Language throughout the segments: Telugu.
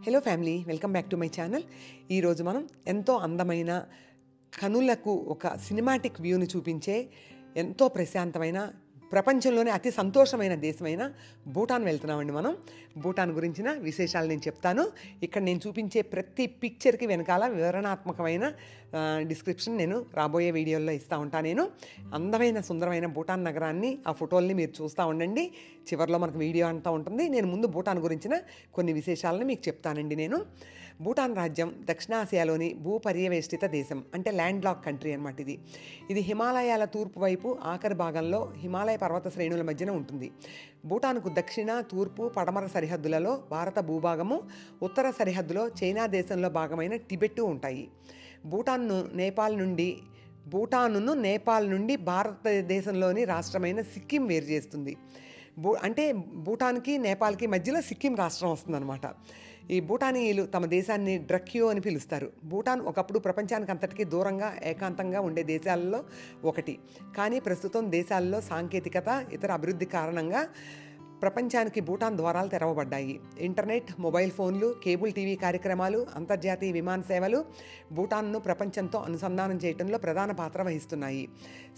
Hello family welcome back to my channel ఈరోజు మనం ఎంతో అందమైన కనులకు ఒక సినిమాటిక్ వ్యూని చూపించే ఎంతో ప్రశాంతమైన ప్రపంచంలోనే అతి సంతోషమైన దేశమైన భూటాన్ వెళ్తున్నామండి మనం. భూటాన్ గురించిన విశేషాలు నేను చెప్తాను. ఇక్కడ నేను చూపించే ప్రతి పిక్చర్కి వెనకాల వివరణాత్మకమైన డిస్క్రిప్షన్ నేను రాబోయే వీడియోల్లో ఇస్తూ ఉంటాను నేను. అందమైన సుందరమైన భూటాన్ నగరాన్ని ఆ ఫోటోల్ని మీరు చూస్తూ ఉండండి. చివరిలో మనకు వీడియో అంతా ఉంటుంది. నేను ముందు భూటాన్ గురించిన కొన్ని విశేషాలను మీకు చెప్తానండి నేను. భూటాన్ రాజ్యం దక్షిణాసియాలోని భూపర్యవేష్టిత దేశం అంటే ల్యాండ్ లాక్ కంట్రీ అనమాట ఇది. ఇది హిమాలయాల తూర్పు వైపు ఆఖరి భాగంలో హిమాలయ పర్వత శ్రేణుల మధ్యన ఉంటుంది. భూటాన్కు దక్షిణ తూర్పు పడమర సరిహద్దులలో భారత భూభాగము ఉత్తర సరిహద్దులో చైనా దేశంలో భాగమైన టిబెట్టు ఉంటాయి. భూటాన్ను నేపాల్ నుండి భూటాన్ను నేపాల్ నుండి భారతదేశంలోని రాష్ట్రమైన సిక్కిం వేరు చేస్తుంది. భూ అంటే భూటాన్కి నేపాల్కి మధ్యలో సిక్కిం రాష్ట్రం వస్తుందన్నమాట. ఈ భూటానీయులు తమ దేశాన్ని డ్రక్యో అని పిలుస్తారు. భూటాన్ ఒకప్పుడు ప్రపంచానికి అంతటికీ దూరంగా ఏకాంతంగా ఉండే దేశాలలో ఒకటి. కానీ ప్రస్తుతం దేశాల్లో సాంకేతికత ఇతర అభివృద్ధి కారణంగా ప్రపంచానికి భూటాన్ ద్వారాలు తెరవబడ్డాయి. ఇంటర్నెట్ మొబైల్ ఫోన్లు కేబుల్ టీవీ కార్యక్రమాలు అంతర్జాతీయ విమాన సేవలు భూటాన్ను ప్రపంచంతో అనుసంధానం చేయడంలో ప్రధాన పాత్ర వహిస్తున్నాయి.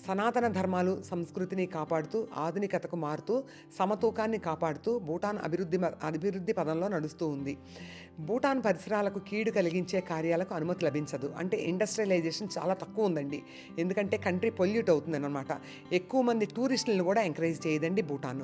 సనాతన ధర్మాలు సంస్కృతిని కాపాడుతూ ఆధునికతకు మారుతూ సమతూకాన్ని కాపాడుతూ భూటాన్ అభివృద్ధి అభివృద్ధి పదంలో నడుస్తూ ఉంది. భూటాన్ పరిసరాలకు కీడు కలిగించే కార్యాలకు అనుమతి లభించదు. అంటే ఇండస్ట్రియలైజేషన్ చాలా తక్కువ ఉందండి. ఎందుకంటే కంట్రీ పొల్యూట్ అవుతుందన్నమాట. ఎక్కువ మంది టూరిస్టులను కూడా ఎంకరేజ్ చేయదండి భూటాన్.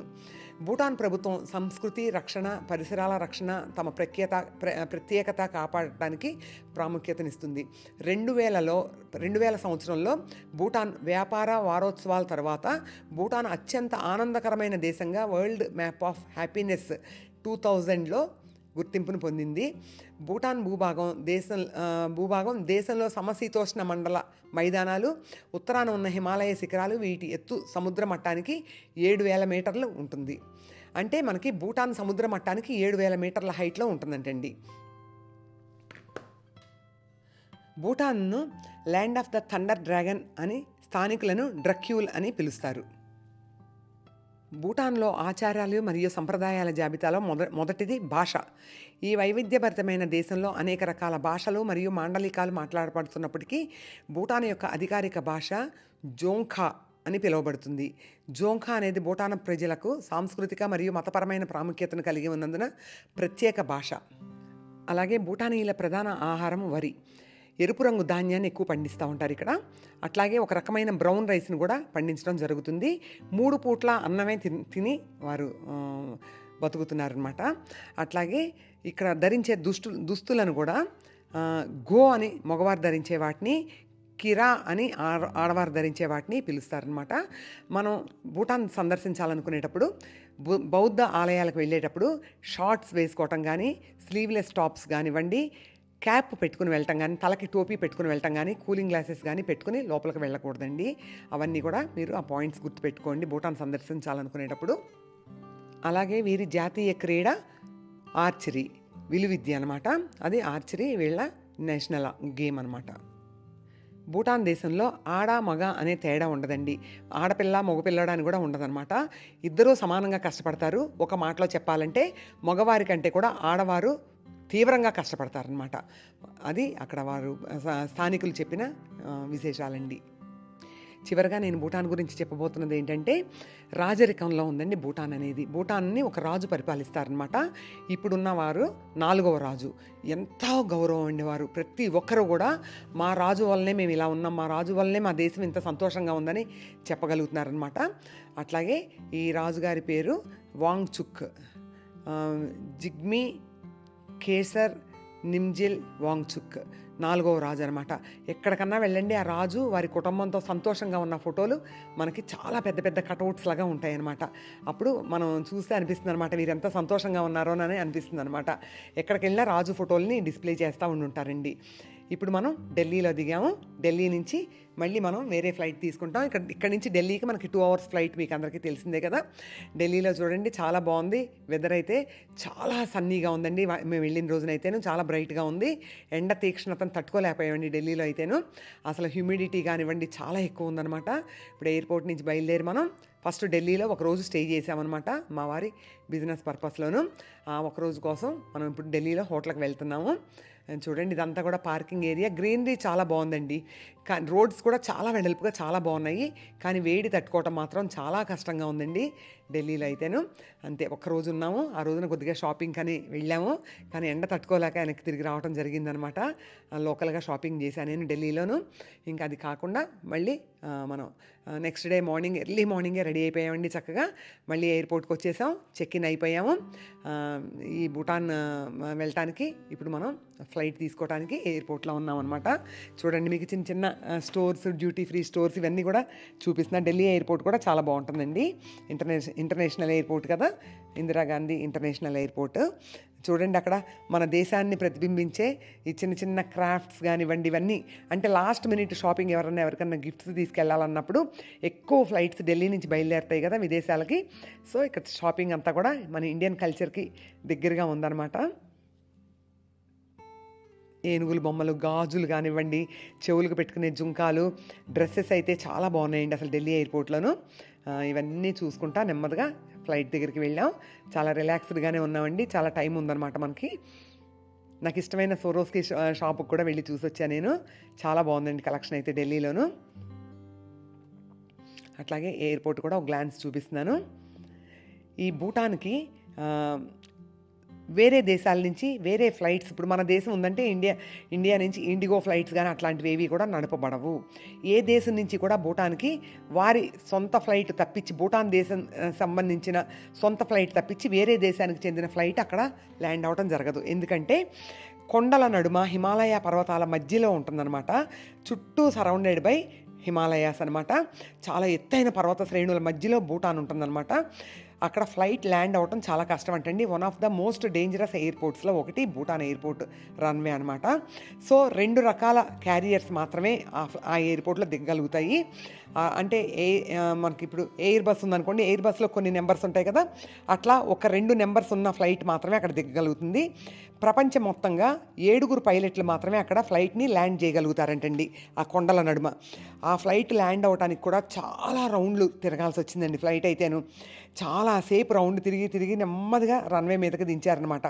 భూటాన్ ప్రభుత్వం సంస్కృతి రక్షణ పరిసరాల రక్షణ తమ ప్రఖ్యాత ప్ర ప్రత్యేకత కాపాడటానికి ప్రాముఖ్యతనిస్తుంది. రెండు వేలలో రెండు వేల సంవత్సరంలో భూటాన్ వ్యాపార వారోత్సవాల తర్వాత భూటాన్ అత్యంత ఆనందకరమైన దేశంగా world map of happiness two థౌజండ్లో గుర్తింపును పొందింది. భూటాన్ భూభాగం దేశం భూభాగం దేశంలో సమశీతోష్ణ మండల మైదానాలు ఉత్తరాన ఉన్న హిమాలయ శిఖరాలు వీటి ఎత్తు సముద్ర మట్టానికి ఏడు వేల మీటర్లు ఉంటుంది. అంటే మనకి భూటాన్ సముద్ర మట్టానికి ఏడు వేల మీటర్ల హైట్లో ఉంటుందంటండి. భూటాన్ను land of the thunder dragon అని స్థానికులను డ్రక్యూల్ అని పిలుస్తారు. భూటాన్లో ఆచారాలు మరియు సంప్రదాయాల జాబితాలో మొద మొదటిది భాష. ఈ వైవిధ్యభరితమైన దేశంలో అనేక రకాల భాషలు మరియు మాండలికాలు మాట్లాడబడుతున్నప్పటికీ భూటాన్ యొక్క అధికారిక భాష జోంఖా. అని పిలువబడుతుంది. జోంఖా అనేది భూటాన్ ప్రజలకు సాంస్కృతిక మరియు మతపరమైన ప్రాముఖ్యతను కలిగి ఉన్నందున ప్రత్యేక భాష. అలాగే భూటానీయుల ప్రధాన ఆహారం వరి. ఎరుపు రంగు ధాన్యాన్ని ఎక్కువ పండిస్తూ ఉంటారు ఇక్కడ. అట్లాగే ఒక రకమైన బ్రౌన్ రైస్ని కూడా పండించడం జరుగుతుంది. మూడు పూట్ల అన్నమే తిని తిని వారు బతుకుతున్నారనమాట అట్లాగే ఇక్కడ ధరించే దుస్తు దుస్తులను కూడా గో అని మగవారు ధరించే వాటిని కిరా అని ఆడ ఆడవారు ధరించే వాటిని పిలుస్తారనమాట మనం భూటాన్ సందర్శించాలనుకునేటప్పుడు బౌద్ధ ఆలయాలకు వెళ్ళేటప్పుడు షార్ట్స్ వేసుకోవటం కానీ స్లీవ్లెస్ టాప్స్ కానివ్వండి క్యాప్ పెట్టుకుని వెళ్ళటం కానీ తలకి టోపీ పెట్టుకుని వెళ్ళటం కానీ కూలింగ్ గ్లాసెస్ కానీ పెట్టుకుని లోపలికి వెళ్ళకూడదండి. అవన్నీ కూడా మీరు ఆ పాయింట్స్ గుర్తుపెట్టుకోండి భూటాన్ సందర్శించాలనుకునేటప్పుడు. అలాగే వీరి జాతీయ క్రీడ ఆర్చరీ విలువిద్య అనమాట అది ఆర్చరీ వీళ్ళ నేషనల్ గేమ్ అనమాట భూటాన్ దేశంలో ఆడ మగ అనే తేడా ఉండదండి. ఆడపిల్ల మగపిల్లడు అని కూడా ఉండదన్నమాట. ఇద్దరూ సమానంగా కష్టపడతారు. ఒక మాటలో చెప్పాలంటే మగవారి కంటే కూడా ఆడవారు తీవ్రంగా కష్టపడతారనమాట అది అక్కడ వారు స్థానికులు చెప్పిన విశేషాలండి. చివరగా నేను భూటాన్ గురించి చెప్పబోతున్నది ఏంటంటే రాజరికంలో ఉందండి భూటాన్ అనేది. భూటాన్ని ఒక రాజు పరిపాలిస్తారనమాట ఇప్పుడున్న వారు నాలుగవ రాజు. ఎంతో గౌరవం ఉండేవారు ప్రతి ఒక్కరు కూడా మా రాజు వల్లనే మేము ఇలా ఉన్నాం మా రాజు వల్లనే మా దేశం ఇంత సంతోషంగా ఉందని చెప్పగలుగుతున్నారనమాట అట్లాగే ఈ రాజుగారి పేరు వాంగ్ చుక్ జిగ్మి జిగ్మీ కేసర్ నిమ్జిల్ వాంగ్చుక్. నాలుగవ రాజు అనమాట ఎక్కడికన్నా వెళ్ళండి ఆ రాజు వారి కుటుంబంతో సంతోషంగా ఉన్న ఫోటోలు మనకి చాలా పెద్ద పెద్ద కటౌట్స్ లాగా ఉంటాయన్నమాట. అప్పుడు మనం చూస్తే అనిపిస్తుంది అనమాట వీరెంత సంతోషంగా ఉన్నారో అని అనిపిస్తుంది అనమాట ఎక్కడికి వెళ్ళినా రాజు ఫోటోల్ని డిస్ప్లే చేస్తూ ఉండుంటారండి. ఇప్పుడు మనం ఢిల్లీలో దిగాము. ఢిల్లీ నుంచి మళ్ళీ మనం వేరే ఫ్లైట్ తీసుకుంటాం. ఇక్కడ ఇక్కడ నుంచి ఢిల్లీకి మనకి టూ అవర్స్ ఫ్లైట్ మీకు అందరికీ తెలిసిందే కదా. ఢిల్లీలో చూడండి చాలా బాగుంది. వెదర్ అయితే చాలా సన్నీగా ఉందండి. మేము వెళ్ళిన రోజునైతేను చాలా బ్రైట్గా ఉంది. ఎండ తీక్షణతను తట్టుకోలేకపోయామండి ఢిల్లీలో అయితేను. అసలు హ్యూమిడిటీ కానివ్వండి చాలా ఎక్కువ ఉందన్నమాట. ఇప్పుడు ఎయిర్పోర్ట్ నుంచి బయలుదేరి మనం ఫస్ట్ ఢిల్లీలో ఒక రోజు స్టే చేసామన్నమాట మా వారి బిజినెస్ పర్పస్లోను ఆ ఒక రోజు కోసం మనం ఇప్పుడు ఢిల్లీలో హోటల్కి వెళ్తున్నాము. చూడండి ఇదంతా కూడా పార్కింగ్ ఏరియా. గ్రీనరీ చాలా బాగుందండి. కానీ రోడ్స్ కూడా చాలా వెడల్పుగా చాలా బాగున్నాయి. కానీ వేడి తట్టుకోవటం మాత్రం చాలా కష్టంగా ఉందండి ఢిల్లీలో అయితేను. అంతే ఒక్క రోజు ఉన్నాము. ఆ రోజున కొద్దిగా షాపింగ్ కానీ వెళ్ళాము. కానీ ఎండ తట్టుకోలేక వెనక్కి తిరిగి రావడం జరిగిందనమాట. లోకల్గా షాపింగ్ చేశాను నేను ఢిల్లీలోను. ఇంకా అది కాకుండా మళ్ళీ మనం నెక్స్ట్ డే మార్నింగ్ ఎర్లీ మార్నింగే రెడీ అయిపోయామండి చక్కగా. మళ్ళీ ఎయిర్పోర్ట్కి వచ్చేసాం చెక్ ఇన్ అయిపోయాము. ఈ భూటాన్ వెళ్ళటానికి ఇప్పుడు మనం ఫ్లైట్ తీసుకోవడానికి ఎయిర్పోర్ట్లో ఉన్నాం అనమాట చూడండి మీకు చిన్న చిన్న స్టోర్స్ డ్యూటీ ఫ్రీ స్టోర్స్ ఇవన్నీ కూడా చూపిస్తున్నా. ఢిల్లీ ఎయిర్పోర్ట్ కూడా చాలా బాగుంటుందండి. ఇంటర్నేషనల్ ఇంటర్నేషనల్ ఎయిర్పోర్ట్ కదా? Indira Gandhi international airport. చూడండి అక్కడ మన దేశాన్ని ప్రతిబింబించే ఈ చిన్న చిన్న క్రాఫ్ట్స్ కానివ్వండి ఇవన్నీ. అంటే లాస్ట్ మినిట్ షాపింగ్ ఎవరన్నా ఎవరికన్నా గిఫ్ట్స్ తీసుకెళ్ళాలన్నప్పుడు ఎక్కువ ఫ్లైట్స్ ఢిల్లీ నుంచి బయలుదేరుతాయి కదా విదేశాలకి. సో ఇక్కడ షాపింగ్ అంతా కూడా మన ఇండియన్ కల్చర్కి దగ్గరగా ఉందన్నమాట. ఏనుగులు బొమ్మలు గాజులు కానివ్వండి చెవులకు పెట్టుకునే జుంకాలు డ్రెస్సెస్ అయితే చాలా బాగున్నాయండి అసలు ఢిల్లీ ఎయిర్పోర్ట్లోను. ఇవన్నీ చూసుకుంటా నెమ్మదిగా ఫ్లైట్ దగ్గరికి వెళ్ళాం. చాలా రిలాక్స్డ్గానే ఉన్నామండి. చాలా టైం ఉందన్నమాట మనకి. నాకు ఇష్టమైన సోరోస్కి షాప్కి కూడా వెళ్ళి చూసొచ్చా నేను. చాలా బాగుందండి కలెక్షన్ అయితే ఢిల్లీలోను. అట్లాగే ఎయిర్పోర్ట్ కూడా ఒక గ్లాన్స్ చూపిస్తున్నాను. ఈ భూటాన్కి వేరే దేశాల నుంచి వేరే ఫ్లైట్స్ ఇప్పుడు మన దేశం ఉందంటే ఇండియా ఇండియా నుంచి ఇండిగో ఫ్లైట్స్ కానీ అట్లాంటివి ఏవి కూడా నడపబడవు. ఏ దేశం నుంచి కూడా భూటాన్కి వారి సొంత ఫ్లైట్ తప్పించి భూటాన్ దేశం సంబంధించిన సొంత ఫ్లైట్ తప్పించి వేరే దేశానికి చెందిన ఫ్లైట్ అక్కడ ల్యాండ్ అవడం జరగదు. ఎందుకంటే కొండల నడుమ హిమాలయ పర్వతాల మధ్యలో ఉంటుందన్నమాట. చుట్టూ సరౌండెడ్ బై హిమాలయాస్ అనమాట చాలా ఎత్తైన పర్వత శ్రేణుల మధ్యలో భూటాన్ ఉంటుందన్నమాట. అక్కడ ఫ్లైట్ ల్యాండ్ అవటం చాలా కష్టం అంటండి. One of the most dangerous ఎయిర్పోర్ట్స్లో ఒకటి భూటాన్ ఎయిర్పోర్ట్ రన్వే అనమాట సో రెండు రకాల క్యారియర్స్ మాత్రమే ఆ ఆ ఎయిర్పోర్ట్లో దిగగలుగుతాయి. అంటే ఏ మనకి ఇప్పుడు ఎయిర్ బస్ ఉందనుకోండి ఎయిర్ బస్లో కొన్ని నెంబర్స్ ఉంటాయి కదా అట్లా ఒక రెండు నెంబర్స్ ఉన్న ఫ్లైట్ మాత్రమే అక్కడ దిగగలుగుతుంది. ప్రపంచం మొత్తంగా ఏడుగురు పైలట్లు మాత్రమే అక్కడ ఫ్లైట్ని ల్యాండ్ చేయగలుగుతారంటండి ఆ కొండల నడుమ. ఆ ఫ్లైట్ ల్యాండ్ అవడానికి కూడా చాలా రౌండ్లు తిరగాల్సి వచ్చిందండి ఫ్లైట్ అయితేను. చాలాసేపు రౌండ్ తిరిగి తిరిగి నెమ్మదిగా రన్వే మీదకి దించారనమాట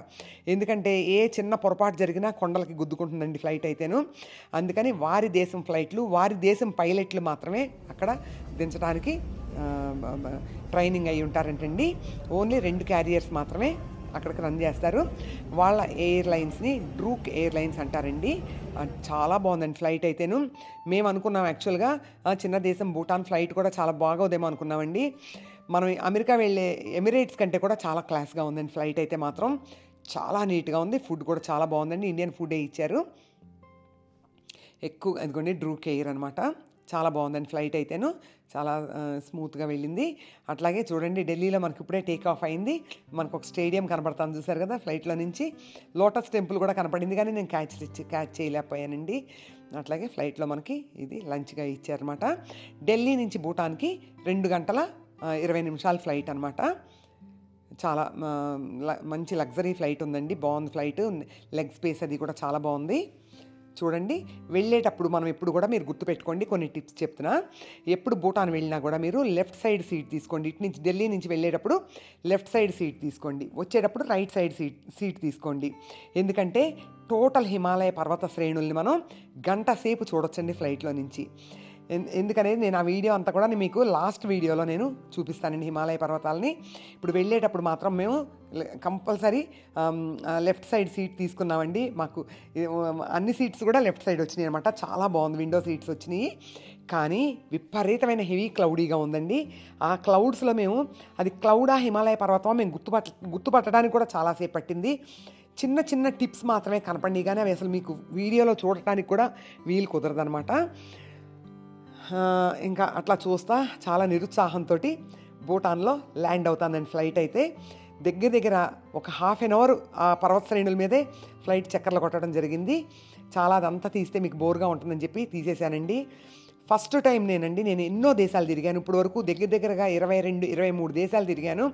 ఎందుకంటే ఏ చిన్న పొరపాటు జరిగినా కొండలకి గుద్దుకుంటుందండి ఫ్లైట్ అయితేను. అందుకని వారి దేశం ఫ్లైట్లు వారి దేశం పైలట్లు మాత్రమే అక్కడ దించడానికి ట్రైనింగ్ అయి ఉంటారంటండి. ఓన్లీ రెండు క్యారియర్స్ మాత్రమే అక్కడికి రన్ చేస్తారు. వాళ్ళ ఎయిర్లైన్స్ని డ్రూక్ ఎయిర్లైన్స్ అంటారండి. చాలా బాగుందండి ఫ్లైట్ అయితేను. మేము అనుకున్నాం యాక్చువల్గా చిన్న దేశం భూటాన్ ఫ్లైట్ కూడా చాలా బాగోదేమో అనుకున్నామండి. మనం అమెరికా వెళ్ళే ఎమిరేట్స్ కంటే కూడా చాలా క్లాస్గా ఉందండి ఫ్లైట్ అయితే మాత్రం. చాలా నీట్గా ఉంది ఫుడ్ కూడా చాలా బాగుందండి. ఇండియన్ ఫుడే ఇచ్చారు. ఎక్కువ అందుకోండి డ్రూ కేర్ అనమాట చాలా బాగుందండి ఫ్లైట్ అయితేను. చాలా స్మూత్గా వెళ్ళింది. అట్లాగే చూడండి ఢిల్లీలో మనకి ఇప్పుడే టేక్ ఆఫ్ అయింది. మనకు ఒక స్టేడియం కనపడతాను చూసారు కదా ఫ్లైట్లో నుంచి. లోటస్ టెంపుల్ కూడా కనపడింది కానీ నేను క్యాచ్ క్యాచ్ చేయలేకపోయానండి. అట్లాగే ఫ్లైట్లో మనకి ఇది లంచ్గా ఇచ్చారనమాట ఢిల్లీ నుంచి భూటాన్కి రెండు గంటల ఇరవై నిమిషాల ఫ్లైట్ అనమాట చాలా ల- మంచి లగ్జరీ ఫ్లైట్ ఉందండి. బాగుంది ఫ్లైట్. లెగ్ స్పేస్ అది కూడా చాలా బాగుంది. చూడండి. వెళ్ళేటప్పుడు మనం ఎప్పుడు కూడా మీరు గుర్తుపెట్టుకోండి. కొన్ని టిప్స్ చెప్తున్నా. ఎప్పుడు భూటాన్ వెళ్ళినా కూడా మీరు లెఫ్ట్ సైడ్ సీట్ తీసుకోండి. ఇటు నుంచి ఢిల్లీ నుంచి వెళ్ళేటప్పుడు లెఫ్ట్ సైడ్ సీట్ తీసుకోండి. వచ్చేటప్పుడు రైట్ సైడ్ సీట్ సీట్ తీసుకోండి. ఎందుకంటే టోటల్ హిమాలయ పర్వత శ్రేణుల్ని మనం గంట సేపు చూడొచ్చండి ఫ్లైట్లో నుంచి. ఎందుకనేది నేను ఆ వీడియో అంతా కూడా నేను మీకు లాస్ట్ వీడియోలో నేను చూపిస్తానండి హిమాలయ పర్వతాలని. ఇప్పుడు వెళ్ళేటప్పుడు మాత్రం మేము కంపల్సరీ లెఫ్ట్ సైడ్ సీట్ తీసుకున్నామండి. మాకు అన్ని సీట్స్ కూడా లెఫ్ట్ సైడ్ వచ్చినాయి అనమాట చాలా బాగుంది విండో సీట్స్ వచ్చినాయి. కానీ విపరీతమైన హెవీ క్లౌడీగా ఉందండి. ఆ క్లౌడ్స్లో మేము అది క్లౌడా హిమాలయ పర్వతం మేము గుర్తుపట్ట గుర్తుపట్టడానికి కూడా చాలాసేపు పట్టింది. చిన్న చిన్న టిప్స్ మాత్రమే కనపడి కానీ అవి అసలు మీకు వీడియోలో చూడటానికి కూడా వీలు కుదరదనమాట ఇంకా అట్లా చూస్తా. చాలా నిరుత్సాహంతో భూటాన్లో ల్యాండ్ అవుతానండి ఫ్లైట్ అయితే. దగ్గర దగ్గర ఒక హాఫ్ అన్ అవర్ ఆ పర్వత శ్రేణుల మీదే ఫ్లైట్ చక్కర్లు కొట్టడం జరిగింది. చాలా అదంతా తీస్తే మీకు బోర్గా ఉంటుందని చెప్పి తీసేశానండి ఫస్ట్ టైం నేనండి నేను ఎన్నో దేశాలు తిరిగాను. ఇప్పుడు వరకు దగ్గర దగ్గరగా ఇరవై రెండు ఇరవై మూడు దేశాలు తిరిగాను.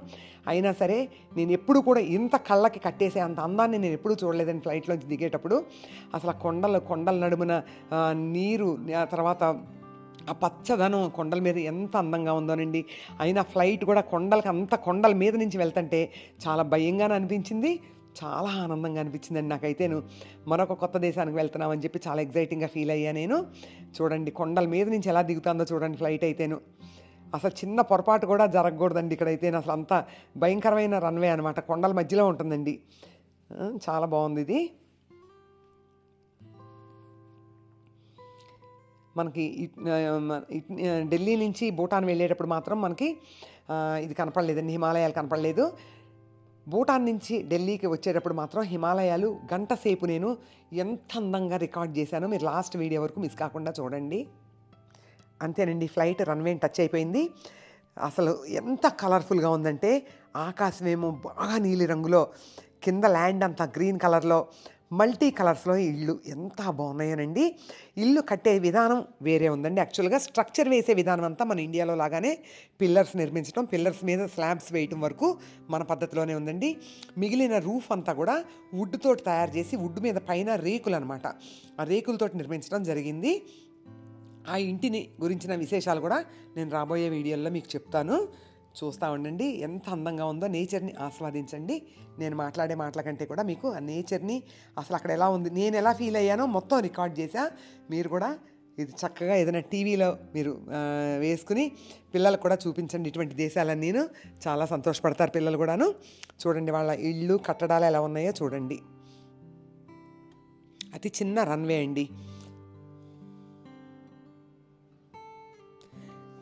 అయినా సరే నేను ఎప్పుడు కూడా ఇంత కళ్ళకి కట్టేసే అంత అందాన్ని నేను ఎప్పుడూ చూడలేదని ఫ్లైట్లోంచి దిగేటప్పుడు. అసలు ఆ కొండలు కొండల నడుమున నీరు ఆ తర్వాత ఆ పచ్చదనం కొండల మీద ఎంత అందంగా ఉందోనండి. అయినా ఫ్లైట్ కూడా కొండలకి అంత కొండల మీద నుంచి వెళ్తుంటే చాలా భయంగానే అనిపించింది చాలా ఆనందంగా అనిపించింది అండి నాకైతేను. మరొక కొత్త దేశానికి వెళ్తున్నామని చెప్పి చాలా ఎగ్జైటింగ్గా ఫీల్ అయ్యా నేను. చూడండి కొండల మీద నుంచి ఎలా దిగుతుందో చూడండి ఫ్లైట్ అయితేను. అసలు చిన్న పొరపాటు కూడా జరగకూడదండి ఇక్కడైతే అసలు అంత భయంకరమైన రన్వే అనమాట కొండల మధ్యలో ఉంటుందండి. చాలా బాగుంది ఇది. మనకి ఢిల్లీ నుంచి భూటాన్ వెళ్ళేటప్పుడు మాత్రం మనకి ఇది కనపడలేదండి హిమాలయాలు కనపడలేదు. భూటాన్ నుంచి ఢిల్లీకి వచ్చేటప్పుడు మాత్రం హిమాలయాలు గంట సేపు నేను ఎంత అందంగా రికార్డ్ చేశానో మీరు లాస్ట్ వీడియో వరకు మిస్ కాకుండా చూడండి. అంతేనండి ఫ్లైట్ రన్వే టచ్ అయిపోయింది. అసలు ఎంత కలర్ఫుల్గా ఉందంటే ఆకాశమేమో బాగా నీలి రంగులో కింద ల్యాండ్ అంతా గ్రీన్ కలర్లో మల్టీ కలర్స్లో ఇల్లు ఎంత బాగున్నాయనండి. ఇల్లు కట్టే విధానం వేరే ఉందండి. యాక్చువల్గా స్ట్రక్చర్ వేసే విధానం అంతా మన ఇండియాలో లాగానే పిల్లర్స్ నిర్మించడం పిల్లర్స్ మీద స్లాబ్స్ వేయటం వరకు మన పద్ధతిలోనే ఉందండి. మిగిలిన రూఫ్ అంతా కూడా వుడ్ తోటి తయారు చేసి వుడ్ మీద పైన రేకులు అనమాట ఆ రేకులతోటి నిర్మించడం జరిగింది. ఆ ఇంటిని గురించిన విశేషాలు కూడా నేను రాబోయే వీడియోల్లో మీకు చెప్తాను. చూస్తూ ఉండండి. ఎంత అందంగా ఉందో నేచర్ని ఆస్వాదించండి. నేను మాట్లాడే మాటల కంటే కూడా మీకు ఆ నేచర్ని అసలు అక్కడ ఎలా ఉంది నేను ఎలా ఫీల్ అయ్యానో మొత్తం రికార్డ్ చేశా. మీరు కూడా ఇది చక్కగా ఏదైనా టీవీలో మీరు వేసుకుని పిల్లలకు కూడా చూపించండి ఇటువంటి దేశాలన్నీ. చాలా సంతోషపడతారు పిల్లలు కూడాను. చూడండి వాళ్ళ ఇళ్ళు కట్టడాలు ఎలా ఉన్నాయో చూడండి. అతి చిన్న రన్వే అండి.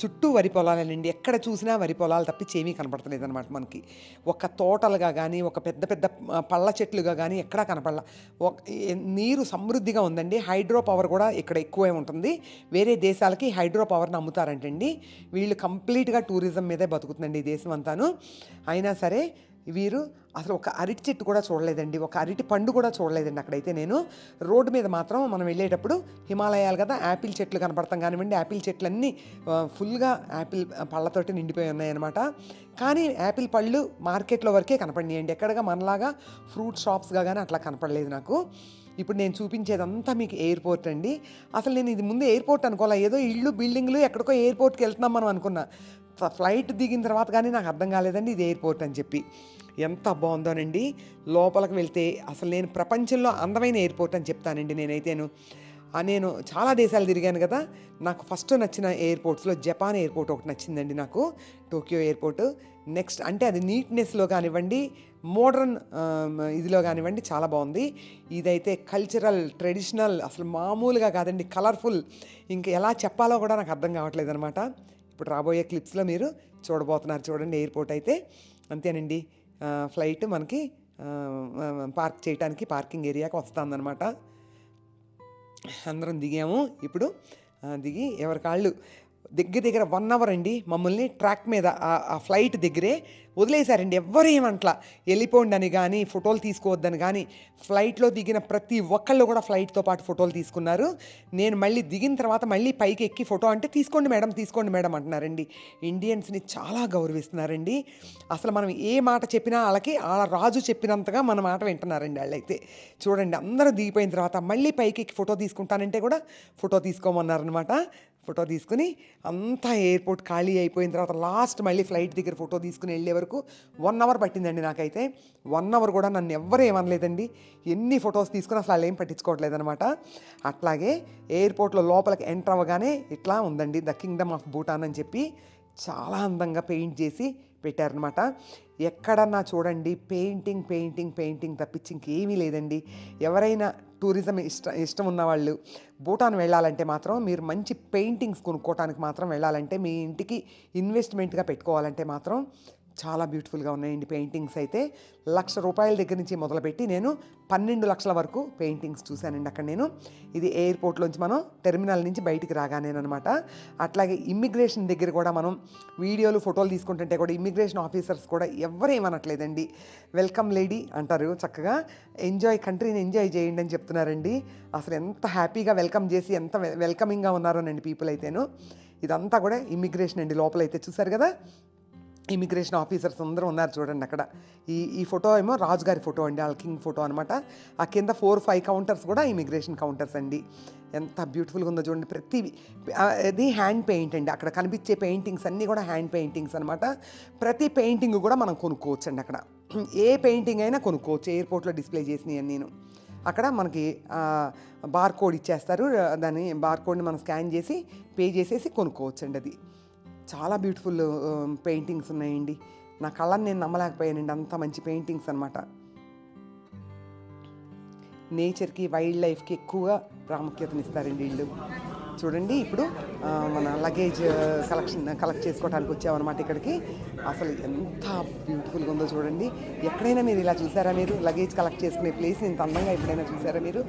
చుట్టూ వరి పొలాలేనండి. ఎక్కడ చూసినా వరి పొలాలు తప్పించి ఏమీ కనపడలేదు అనమాట మనకి. ఒక తోటలుగా కానీ ఒక పెద్ద పెద్ద పళ్ళ చెట్లుగా కానీ ఎక్కడా కనపడాల. ఒక నీరు సమృద్ధిగా ఉందండి. హైడ్రో పవర్ కూడా ఇక్కడ ఎక్కువే ఉంటుంది. వేరే దేశాలకి హైడ్రో పవర్ని అమ్ముతారంటండి. వీళ్ళు కంప్లీట్గా టూరిజం మీదే బతుకుతుందండి ఈ దేశం అంతాను అయినా సరే వీరు అసలు ఒక అరటి చెట్టు కూడా చూడలేదండి. ఒక అరటి పండు కూడా చూడలేదండి అక్కడైతే నేను. రోడ్డు మీద మాత్రం మనం వెళ్ళేటప్పుడు హిమాలయాలు కదా యాపిల్ చెట్లు కనపడతాం కానివ్వండి యాపిల్ చెట్లన్నీ ఫుల్గా యాపిల్ పళ్ళతోటి నిండిపోయి ఉన్నాయన్నమాట. కానీ యాపిల్ పళ్ళు మార్కెట్లో వరకే కనపడినాయండి. ఎక్కడగా మనలాగా ఫ్రూట్ షాప్స్గా కానీ అట్లా కనపడలేదు నాకు. ఇప్పుడు నేను చూపించేదంతా మీకు ఎయిర్పోర్ట్ అండి. అసలు నేను ఇది ముందు ఎయిర్పోర్ట్ అనుకోలే ఏదో ఇళ్ళు బిల్డింగ్లు ఎక్కడికో ఎయిర్పోర్ట్కి వెళ్తున్నాం మనం అనుకున్నా. ఫ్లైట్ దిగిన తర్వాత కానీ నాకు అర్థం కాలేదండి ఇది ఎయిర్పోర్ట్ అని చెప్పి. ఎంత బాగుందోనండి. లోపలికి వెళ్తే అసలు నేను ప్రపంచంలో అందమైన ఎయిర్పోర్ట్ అని చెప్తానండి నేనైతేను. నేను చాలా దేశాలు తిరిగాను కదా. నాకు ఫస్ట్ నచ్చిన ఎయిర్పోర్ట్స్లో జపాన్ ఎయిర్పోర్ట్ ఒకటి నచ్చిందండి నాకు టోక్యో ఎయిర్పోర్ట్. నెక్స్ట్ అంటే అది నీట్నెస్లో కానివ్వండి మోడర్న్ ఇదిలో కానివ్వండి చాలా బాగుంది. ఇదైతే కల్చరల్ ట్రెడిషనల్ అసలు మామూలుగా కాదండి కలర్ఫుల్. ఇంకా ఎలా చెప్పాలో కూడా నాకు అర్థం కావట్లేదు అనమాట ఇప్పుడు రాబోయే క్లిప్స్లో మీరు చూడబోతున్నారు చూడండి ఎయిర్పోర్ట్ అయితే. అంతేనండి. ఫ్లైట్ మనకి పార్క్ చేయడానికి పార్కింగ్ ఏరియాకి వస్తుందన్నమాట. అందరం దిగాము. ఇప్పుడు దిగి ఎవరి కాళ్ళు దగ్గర దగ్గర వన్ అవర్ అండి. మమ్మల్ని ట్రాక్ మీద ఆ- ఫ్లైట్ దగ్గరే వదిలేశారండి. ఎవ్వరు ఏమంట్లా వెళ్ళిపోండి అని కానీ ఫోటోలు తీసుకోవద్దని కానీ ఫ్లైట్లో దిగిన ప్రతి ఒక్కళ్ళు కూడా ఫ్లైట్తో పాటు ఫోటోలు తీసుకున్నారు. నేను మళ్ళీ దిగిన తర్వాత మళ్ళీ పైకి ఎక్కి ఫోటో అంటే తీసుకోండి మేడం తీసుకోండి మేడం అంటున్నారండి. ఇండియన్స్ని చాలా గౌరవిస్తున్నారండి. అసలు మనం ఏ మాట చెప్పినా వాళ్ళకి వాళ్ళ రాజు చెప్పినంతగా మన మాట వింటున్నారండి వాళ్ళైతే. చూడండి అందరూ దిగిపోయిన తర్వాత మళ్ళీ పైకి ఎక్కి ఫోటో తీసుకుంటానంటే కూడా ఫోటో తీసుకోమన్నారనమాట ఫోటో తీసుకుని అంతా ఎయిర్పోర్ట్ ఖాళీ అయిపోయిన తర్వాత లాస్ట్ మళ్ళీ ఫ్లైట్ దగ్గర ఫోటో తీసుకుని వెళ్ళే వరకు వన్ అవర్ పట్టిందండి నాకైతే. వన్ అవర్ కూడా నన్ను ఎవ్వరు ఏమనలేదండి. ఎన్ని ఫొటోస్ తీసుకుని అసలు వాళ్ళు ఏం పట్టించుకోవట్లేదు అనమాట అట్లాగే ఎయిర్పోర్ట్లో లోపలికి ఎంటర్ అవ్వగానే ఇట్లా ఉందండి ద కింగ్డమ్ ఆఫ్ భూటాన్ అని చెప్పి చాలా అందంగా పెయింట్ చేసి పెట్టారనమాట ఎక్కడన్నా చూడండి పెయింటింగ్ పెయింటింగ్ పెయింటింగ్ తప్పించి ఇంకేమీ లేదండి. ఎవరైనా టూరిజం ఇష్ట ఇష్టం ఉన్నవాళ్ళు భూటాన్ వెళ్ళాలంటే మాత్రం మీరు మంచి పెయింటింగ్స్ కొనుక్కోవటానికి మాత్రం వెళ్ళాలంటే మీ ఇంటికి ఇన్వెస్ట్మెంట్గా పెట్టుకోవాలంటే మాత్రం చాలా బ్యూటిఫుల్గా ఉన్నాయండి పెయింటింగ్స్ అయితే. లక్ష రూపాయల దగ్గర నుంచి మొదలుపెట్టి నేను పన్నెండు లక్షల వరకు పెయింటింగ్స్ చూశానండి అక్కడ నేను. ఇది ఎయిర్పోర్ట్లోంచి మనం టెర్మినల్ నుంచి బయటికి రాగానేనమాట అట్లాగే ఇమ్మిగ్రేషన్ దగ్గర కూడా మనం వీడియోలు ఫోటోలు తీసుకుంటుంటే కూడా ఇమ్మిగ్రేషన్ ఆఫీసర్స్ కూడా ఎవరేమనట్లేదండి వెల్కమ్ లేడీ అంటారు చక్కగా. ఎంజాయ్ కంట్రీని ఎంజాయ్ చేయండి అని చెప్తున్నారండి. అసలు ఎంత హ్యాపీగా వెల్కమ్ చేసి ఎంత వెల్కమింగ్గా ఉన్నారోనండి పీపుల్ అయితేను. ఇదంతా కూడా ఇమ్మిగ్రేషన్ అండి లోపలైతే చూసారు కదా. ఇమిగ్రేషన్ ఆఫీసర్స్ అందరూ ఉన్నారు చూడండి అక్కడ. ఈ ఈ ఫోటో ఏమో రాజుగారి ఫోటో అండి వాళ్ళ కింగ్ ఫోటో అనమాట ఆ కింద ఫోర్ ఫైవ్ కౌంటర్స్ కూడా ఇమిగ్రేషన్ కౌంటర్స్ అండి. ఎంత బ్యూటిఫుల్గా ఉందో చూడండి. ప్రతి అది హ్యాండ్ పెయింట్ అండి. అక్కడ కనిపించే పెయింటింగ్స్ అన్నీ కూడా హ్యాండ్ పెయింటింగ్స్ అనమాట ప్రతి పెయింటింగ్ కూడా మనం కొనుక్కోవచ్చు అండి అక్కడ. ఏ పెయింటింగ్ అయినా కొనుక్కోవచ్చు. ఎయిర్పోర్ట్లో డిస్ప్లే చేసినవి నేను. అక్కడ మనకి బార్కోడ్ ఇచ్చేస్తారు. దాన్ని బార్కోడ్ని మనం స్కాన్ చేసి పే చేసేసి కొనుక్కోవచ్చు అండి అది. చాలా బ్యూటిఫుల్ పెయింటింగ్స్ um, ఉన్నాయండి. నా కళ్ళని నేను నమ్మలేకపోయానండి. అంత మంచి పెయింటింగ్స్ అనమాట నేచర్కి వైల్డ్ లైఫ్కి ఎక్కువగా ప్రాముఖ్యతనిస్తారండి వీళ్ళు. చూడండి. ఇప్పుడు మన లగేజ్ కలెక్షన్ కలెక్ట్ చేసుకోవడానికి వచ్చామన్నమాట ఇక్కడికి. అసలు ఎంత బ్యూటిఫుల్గా ఉందో చూడండి. ఎక్కడైనా మీరు ఇలా చూసారా మీరు? లగేజ్ కలెక్ట్ చేసుకునే ప్లేస్ ఇంత అందంగా ఎప్పుడైనా చూసారా మీరు?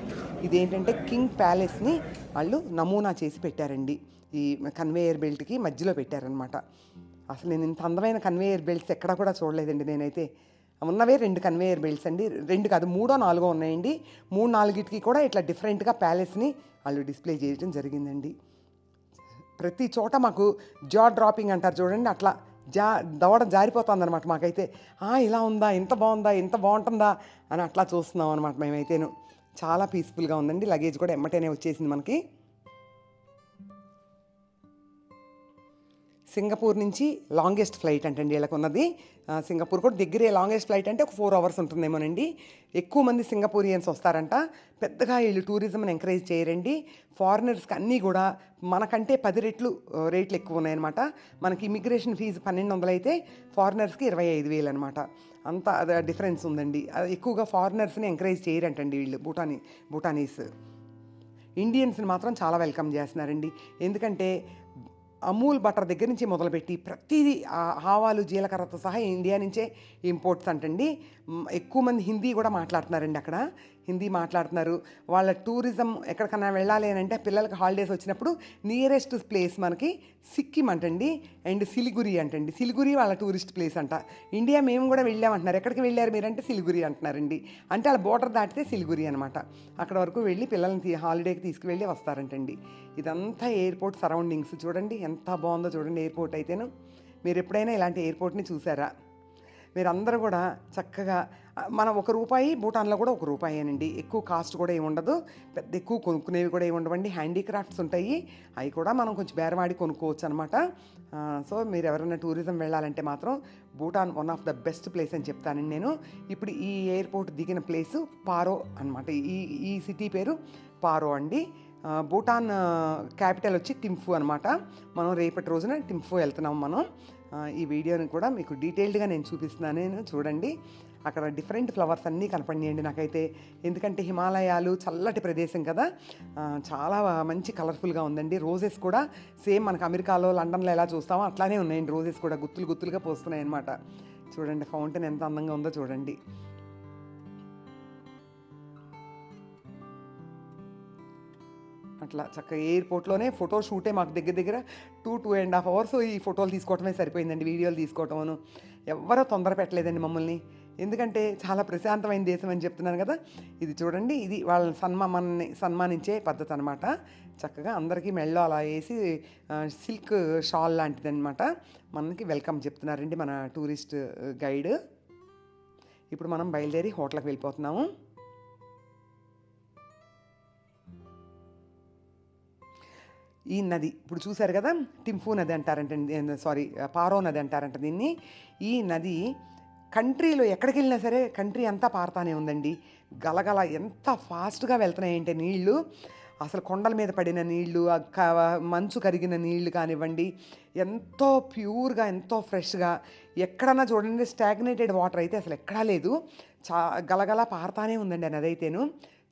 ఇదేంటంటే కింగ్ ప్యాలెస్ని వాళ్ళు నమూనా చేసి పెట్టారండి. ఈ కన్వేయర్ బెల్ట్కి మధ్యలో పెట్టారనమాట అసలు నేను ఇంత అందమైన కన్వేయర్ బెల్ట్స్ ఎక్కడా కూడా చూడలేదండి నేనైతే. ఉన్నవే రెండు కన్వేయర్ బెల్ట్స్ అండి. రెండు కాదు మూడో నాలుగో ఉన్నాయండి. మూడు నాలుగిటికి కూడా ఇట్లా డిఫరెంట్గా ప్యాలెస్ని వాళ్ళు డిస్ప్లే చేయడం జరిగిందండి. ప్రతి చోట మాకు జా డ్రాపింగ్ అంటారు చూడండి అట్లా జా దవడ జారిపోతుందన్నమాట మాకైతే. "ఆ, ఇలా ఉందా ఇంత బాగుందా ఇంత బాగుంటుందా అని అట్లా చూస్తున్నాం అనమాట మేమైతేను. చాలా పీస్ఫుల్గా ఉందండి. లగేజ్ కూడా ఎమ్మటేనే వచ్చేసింది మనకి. సింగపూర్ నుంచి లాంగెస్ట్ ఫ్లైట్ అంటండి వీళ్ళకి ఉన్నది సింగపూర్ కూడా దగ్గరే లాంగెస్ట్ ఫ్లైట్ అంటే ఒక ఫోర్ అవర్స్ ఉంటుందేమోనండి. ఎక్కువ మంది సింగపూరియన్స్ వస్తారంట. పెద్దగా వీళ్ళు టూరిజంని ఎంకరేజ్ చేయరండి. ఫారినర్స్కి అన్నీ కూడా మనకంటే పది రెట్లు రేట్లు ఎక్కువ ఉన్నాయన్నమాట. మనకి ఇమిగ్రేషన్ ఫీజు పన్నెండు వందలు అయితే ఫారినర్స్కి ఇరవై ఐదు వేలు అనమాట అంత అది డిఫరెన్స్ ఉందండి. అది ఎక్కువగా ఫారినర్స్ని ఎంకరేజ్ చేయరంటండి వీళ్ళు భూటానీ భూటానీస్. ఇండియన్స్ని మాత్రం చాలా వెల్కమ్ చేస్తున్నారండి. ఎందుకంటే అమూల్ బటర్ దగ్గర నుంచి మొదలుపెట్టి ప్రతిదీ ఆవాలు జీలకర్రతో సహా ఇండియా నుంచే ఇంపోర్ట్స్ అంటండి. ఎక్కువ మంది హిందీ కూడా మాట్లాడుతున్నారండి అక్కడ. హిందీ మాట్లాడుతున్నారు. వాళ్ళ టూరిజం ఎక్కడికన్నా వెళ్ళాలి అని అంటే పిల్లలకి హాలిడేస్ వచ్చినప్పుడు నియరెస్ట్ ప్లేస్ మనకి సిక్కిం అంటండి అండ్ సిలిగురి అంటండి. సిలిగురి వాళ్ళ టూరిస్ట్ ప్లేస్ అంట. ఇండియా మేము కూడా వెళ్ళామంటున్నారు. ఎక్కడికి వెళ్ళారు మీరంటే సిలిగురి అంటున్నారండి. అంటే వాళ్ళ బోర్డర్ దాటితే సిలిగురి అనమాట అక్కడ వరకు వెళ్ళి పిల్లల్ని హాలిడేకి తీసుకువెళ్ళి వస్తారంటండి. ఇదంతా ఎయిర్పోర్ట్ సరౌండింగ్స్ చూడండి ఎంత బాగుందో చూడండి ఎయిర్పోర్ట్ అయితేను. మీరు ఎప్పుడైనా ఇలాంటి ఎయిర్పోర్ట్ని చూసారా? మీరందరూ కూడా చక్కగా మనం ఒక రూపాయి భూటాన్లో కూడా ఒక రూపాయేనండి. ఎక్కువ కాస్ట్ కూడా ఏమి ఉండదు. పెద్ద ఎక్కువ కొనుక్కునేవి కూడా ఏమి ఉండవండి. హ్యాండీక్రాఫ్ట్స్ ఉంటాయి. అవి కూడా మనం కొంచెం బేరవాడి కొనుక్కోవచ్చు అనమాట సో మీరు ఎవరైనా టూరిజం వెళ్ళాలంటే మాత్రం Bhutan one of the best place అని చెప్తానండి నేను. ఇప్పుడు ఈ ఎయిర్పోర్ట్ దిగిన ప్లేసు పారో అనమాట ఈ ఈ సిటీ పేరు పారో అండి. భూటాన్ క్యాపిటల్ వచ్చి టింఫు అనమాట మనం రేపటి రోజున టింఫు వెళ్తున్నాం మనం. ఈ వీడియోని కూడా మీకు డీటెయిల్డ్గా నేను చూపిస్తున్నాను. నేను చూడండి. అక్కడ డిఫరెంట్ ఫ్లవర్స్ అన్నీ కనపడినాయండి నాకైతే. ఎందుకంటే హిమాలయాలు చల్లటి ప్రదేశం కదా. చాలా మంచి కలర్ఫుల్గా ఉందండి. రోజెస్ కూడా సేమ్ మనకు అమెరికాలో లండన్లో ఎలా చూస్తామో అట్లానే ఉన్నాయండి. రోజెస్ కూడా గుత్తులు గుత్తులుగా పోస్తున్నాయి అనమాట చూడండి ఫౌంటైన్ ఎంత అందంగా ఉందో చూడండి. అట్లా చక్కగా ఎయిర్పోర్ట్లోనే ఫోటో షూటే మాకు దగ్గర దగ్గర two two and half hours ఈ ఫోటోలు తీసుకోవటమే సరిపోయిందండి వీడియోలు తీసుకోవటమును. ఎవరో తొందర పెట్టలేదండి మమ్మల్ని. ఎందుకంటే చాలా ప్రశాంతమైన దేశం అని చెప్తున్నాను కదా. ఇది చూడండి ఇది వాళ్ళని సన్మాన్ని సన్మానించే పద్ధతి అనమాట చక్కగా అందరికీ మెళ్ళో అలా వేసి సిల్క్ షాల్ లాంటిది అనమాట మనకి వెల్కమ్ చెప్తున్నారండి మన టూరిస్ట్ గైడ్. ఇప్పుడు మనం బయలుదేరి హోటల్కి వెళ్ళిపోతున్నాము. ఈ నది ఇప్పుడు చూశారు కదా టింఫు నది అంటారంట సారీ పారో నది అంటారంట దీన్ని. ఈ నది కంట్రీలో ఎక్కడికి వెళ్ళినా సరే కంట్రీ అంతా పారుతానే ఉందండి. గలగల ఎంత ఫాస్ట్గా వెళ్తున్నాయంటే నీళ్ళు? అసలు కొండల మీద పడిన నీళ్ళు మంచు కరిగిన నీళ్ళు కానివ్వండి ఎంతో ప్యూర్గా ఎంతో ఫ్రెష్గా ఎక్కడన్నా చూడండి స్టాగ్నేటెడ్ వాటర్ అయితే అసలు ఎక్కడా లేదు. చా గలగల పారుతానే ఉందండి ఆ నది అయితేను.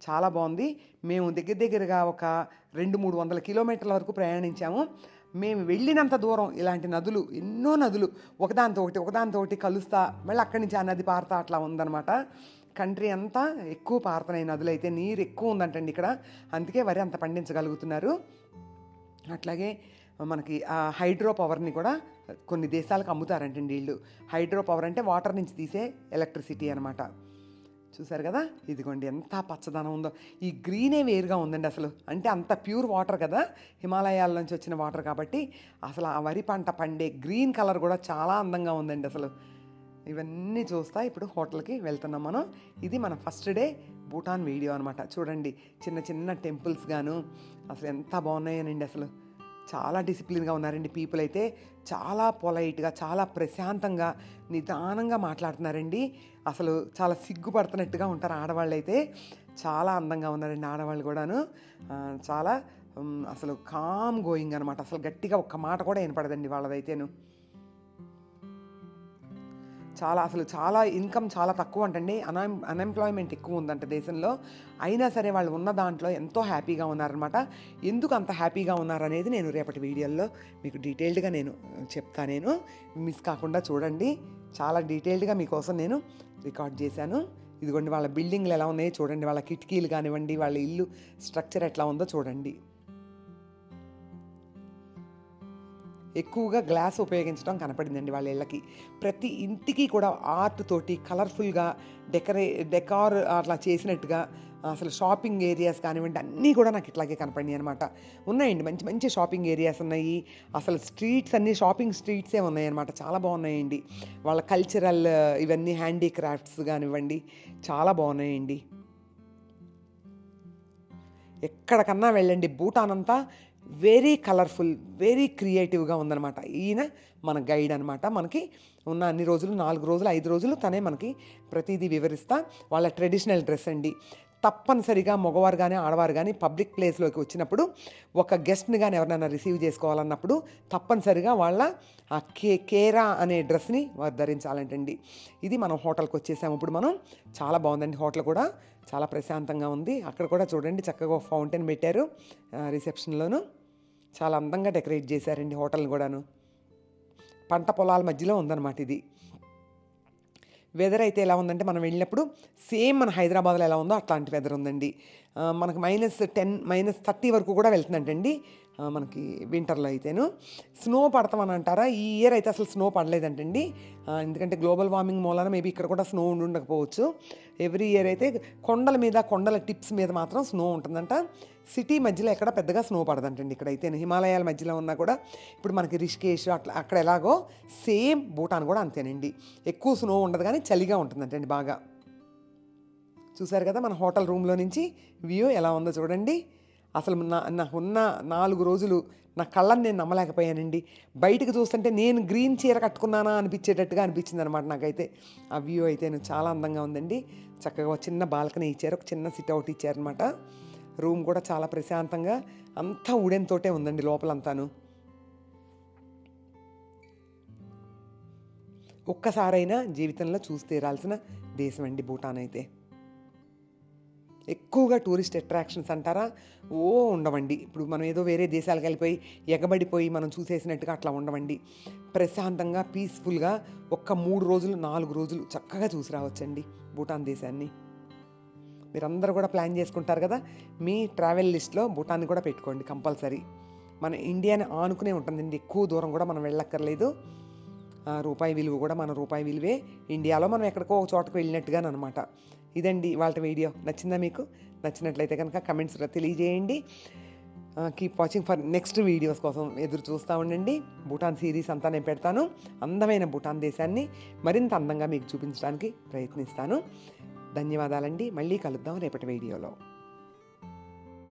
చాలా బాగుంది. మేము దగ్గర దగ్గరగా ఒక రెండు మూడు వందల కిలోమీటర్ల వరకు ప్రయాణించాము. మేము వెళ్ళినంత దూరం ఇలాంటి నదులు ఎన్నో నదులు ఒకదానితో ఒకటి ఒకదానితో ఒకటి కలుస్తా మళ్ళీ అక్కడి నుంచి ఆ నది పారుతా అట్లా ఉందన్నమాట. కంట్రీ అంతా ఎక్కువ పారుతున్నాయి నదులు అయితే నీరు ఎక్కువ ఉందంటండి ఇక్కడ. అందుకే వరి అంత పండించగలుగుతున్నారు. అట్లాగే మనకి ఆ హైడ్రో పవర్ని కూడా కొన్ని దేశాలకు అమ్ముతారంటండి వీళ్ళు. హైడ్రో పవర్ అంటే వాటర్ నుంచి తీసే ఎలక్ట్రిసిటీ అనమాట చూసారు కదా? ఇదిగోండి ఎంత పచ్చదనం ఉందో. ఈ గ్రీనే వేరుగా ఉందండి అసలు. అంటే అంత ప్యూర్ వాటర్ కదా? హిమాలయాల నుంచి వచ్చిన వాటర్ కాబట్టి అసలు ఆ వరి పంట పండే గ్రీన్ కలర్ కూడా చాలా అందంగా ఉందండి అసలు. ఇవన్నీ చూస్తా ఇప్పుడు హోటల్కి వెళ్తున్నాం మనం. ఇది మన ఫస్ట్ డే భూటాన్ వీడియో అనమాట చూడండి చిన్న చిన్న టెంపుల్స్ గాను అసలు ఎంత బాగున్నాయనండి అసలు. చాలా డిసిప్లిన్గా ఉన్నారండి పీపుల్ అయితే. చాలా పొలైట్గా చాలా ప్రశాంతంగా నిదానంగా మాట్లాడుతున్నారండి. అసలు చాలా సిగ్గుపడుతున్నట్టుగా ఉంటారు ఆడవాళ్ళు అయితే చాలా అందంగా ఉన్నారండి ఆడవాళ్ళు కూడాను. చాలా అసలు కామ్ గోయింగ్ అనమాట అసలు గట్టిగా ఒక్క మాట కూడా వినపడదండి వాళ్ళదైతేను. చాలా అసలు చాలా ఇన్కమ్ చాలా తక్కువ అంటండి. అన్ఎం అన్ఎంప్లాయ్మెంట్ ఎక్కువ ఉందంట దేశంలో. అయినా సరే వాళ్ళు ఉన్న దాంట్లో ఎంతో హ్యాపీగా ఉన్నారనమాట ఎందుకు అంత హ్యాపీగా ఉన్నారనేది నేను రేపటి వీడియోలో మీకు డీటెయిల్డ్గా నేను చెప్తా నేను. మిస్ కాకుండా చూడండి. చాలా డీటెయిల్డ్గా మీకోసం నేను రికార్డ్ చేశాను. ఇదిగోండి వాళ్ళ బిల్డింగ్లు ఎలా ఉన్నాయో చూడండి. వాళ్ళ కిటికీలు కానివ్వండి వాళ్ళ ఇల్లు స్ట్రక్చర్ ఎట్లా ఉందో చూడండి. ఎక్కువగా గ్లాస్ ఉపయోగించడం కనపడిందండి వాళ్ళ ఇళ్ళకి. ప్రతి ఇంటికి కూడా ఆర్ట్ తోటి కలర్ఫుల్గా డెకరే డెకార్ అట్లా చేసినట్టుగా అసలు షాపింగ్ ఏరియాస్ కానివ్వండి అన్నీ కూడా నాకు ఇట్లాగే కనపడినాయి అనమాట ఉన్నాయండి మంచి మంచి షాపింగ్ ఏరియాస్ ఉన్నాయి. అసలు స్ట్రీట్స్ అన్నీ షాపింగ్ స్ట్రీట్సే ఉన్నాయన్నమాట. చాలా బాగున్నాయండి. వాళ్ళ కల్చరల్ ఇవన్నీ హ్యాండీక్రాఫ్ట్స్ కానివ్వండి చాలా బాగున్నాయండి. ఎక్కడికన్నా వెళ్ళండి. భూటాన్ అంతా వెరీ కలర్ఫుల్ వెరీ క్రియేటివ్గా ఉందన్నమాట. ఈయన మన గైడ్ అనమాట మనకి ఉన్న అన్ని రోజులు నాలుగు రోజులు ఐదు రోజులు తనే మనకి ప్రతిదీ వివరిస్తా. వాళ్ళ ట్రెడిషనల్ డ్రెస్ అండి. తప్పనిసరిగా మగవారు కానీ ఆడవారు కానీ పబ్లిక్ ప్లేస్లోకి వచ్చినప్పుడు ఒక గెస్ట్ని కానీ ఎవరినైనా రిసీవ్ చేసుకోవాలన్నప్పుడు తప్పనిసరిగా వాళ్ళ ఆ కే కేరా అనే డ్రెస్ని వారు ధరించాలంటండి. ఇది మనం హోటల్కి వచ్చేసాము. ఇప్పుడు మనం చాలా బాగుందండి హోటల్ కూడా. చాలా ప్రశాంతంగా ఉంది. అక్కడ కూడా చూడండి చక్కగా ఫౌంటైన్ పెట్టారు. రిసెప్షన్లోను. చాలా అందంగా డెకరేట్ చేశారండి హోటల్ని కూడాను. పంట పొలాల మధ్యలో ఉందన్నమాట ఇది. వెదర్ అయితే ఎలా ఉందంటే మనం వెళ్ళినప్పుడు సేమ్ మన హైదరాబాద్లో ఎలా ఉందో అట్లాంటి వెదర్ ఉందండి. మనకు మైనస్ టెన్ మైనస్ థర్టీ వరకు కూడా వెళ్తుందంటండి. మనకి వింటర్లో అయితేను. స్నో పడతామని అంటారా ఈ ఇయర్ అయితే అసలు స్నో పడలేదంటండి. ఎందుకంటే గ్లోబల్ వార్మింగ్ మూలన మేబీ ఇక్కడ కూడా స్నో ఉండి ఉండకపోవచ్చు. ఎవ్రీ ఇయర్ అయితే కొండల మీద కొండల టిప్స్ మీద మాత్రం స్నో ఉంటుందంట. సిటీ మధ్యలో ఎక్కడ పెద్దగా స్నో పడదంటండి ఇక్కడైతే హిమాలయాల మధ్యలో ఉన్నా కూడా ఇప్పుడు మనకి రిషికేష్ అట్లా అక్కడ ఎలాగో సేమ్ భూటాన్ కూడా అంతేనండి. ఎక్కువ స్నో ఉండదు కానీ చలిగా ఉంటుందంటండి బాగా. చూసారు కదా మన హోటల్ రూమ్లో నుంచి వ్యూ ఎలా ఉందో చూడండి. అసలు నా నాకున్న నాలుగు రోజులు నా కళ్ళని నేను నమ్మలేకపోయానండి. బయటకు చూస్తుంటే నేను గ్రీన్ చీర కట్టుకున్నానా అనిపించేటట్టుగా అనిపించింది అనమాట నాకైతే. ఆ వ్యూ అయితే చాలా అందంగా ఉందండి. చక్కగా చిన్న బాల్కనీ ఇచ్చారు ఒక చిన్న సిట్ అవుట్ ఇచ్చారనమాట రూమ్ కూడా చాలా ప్రశాంతంగా అంతా ఉడెన్తోటే ఉందండి లోపలంతాను. ఒక్కసారైనా జీవితంలో చూసి తీరాల్సిన దేశం అండి భూటాన్ అయితే. ఎక్కువగా టూరిస్ట్ అట్రాక్షన్స్ అంటారా? ఓ ఉండవండి. ఇప్పుడు మనం ఏదో వేరే దేశాలకు వెళ్ళిపోయి ఎగబడిపోయి మనం చూసేసినట్టుగా అట్లా ఉండవండి. ప్రశాంతంగా పీస్ఫుల్గా ఒక్క మూడు రోజులు నాలుగు రోజులు చక్కగా చూసి రావచ్చండి భూటాన్ దేశాన్ని. మీరందరూ కూడా ప్లాన్ చేసుకుంటారు కదా? మీ ట్రావెల్ లిస్ట్లో భూటాన్ని కూడా పెట్టుకోండి కంపల్సరీ. మన ఇండియాని ఆనుకునే ఉంటుందండి. ఎక్కువ దూరం కూడా మనం వెళ్ళక్కర్లేదు. ఆ, రూపాయి విలువ కూడా మన రూపాయి విలువే. ఇండియాలో మనం ఎక్కడికో ఒక చోటకు వెళ్ళినట్టుగానమాట ఇదండి వాళ్ళ వీడియో. నచ్చిందా మీకు? నచ్చినట్లయితే కనుక కమెంట్స్లో తెలియజేయండి. Keep watching for next videos కోసం ఎదురు చూస్తూ ఉండండి. భూటాన్ సిరీస్ అంతా నేను పెడతాను. అందమైన భూటాన్ దేశాన్ని మరింత అందంగా మీకు చూపించడానికి ప్రయత్నిస్తాను. ధన్యవాదాలండి. మళ్ళీ కలుద్దాం రేపటి వీడియోలో.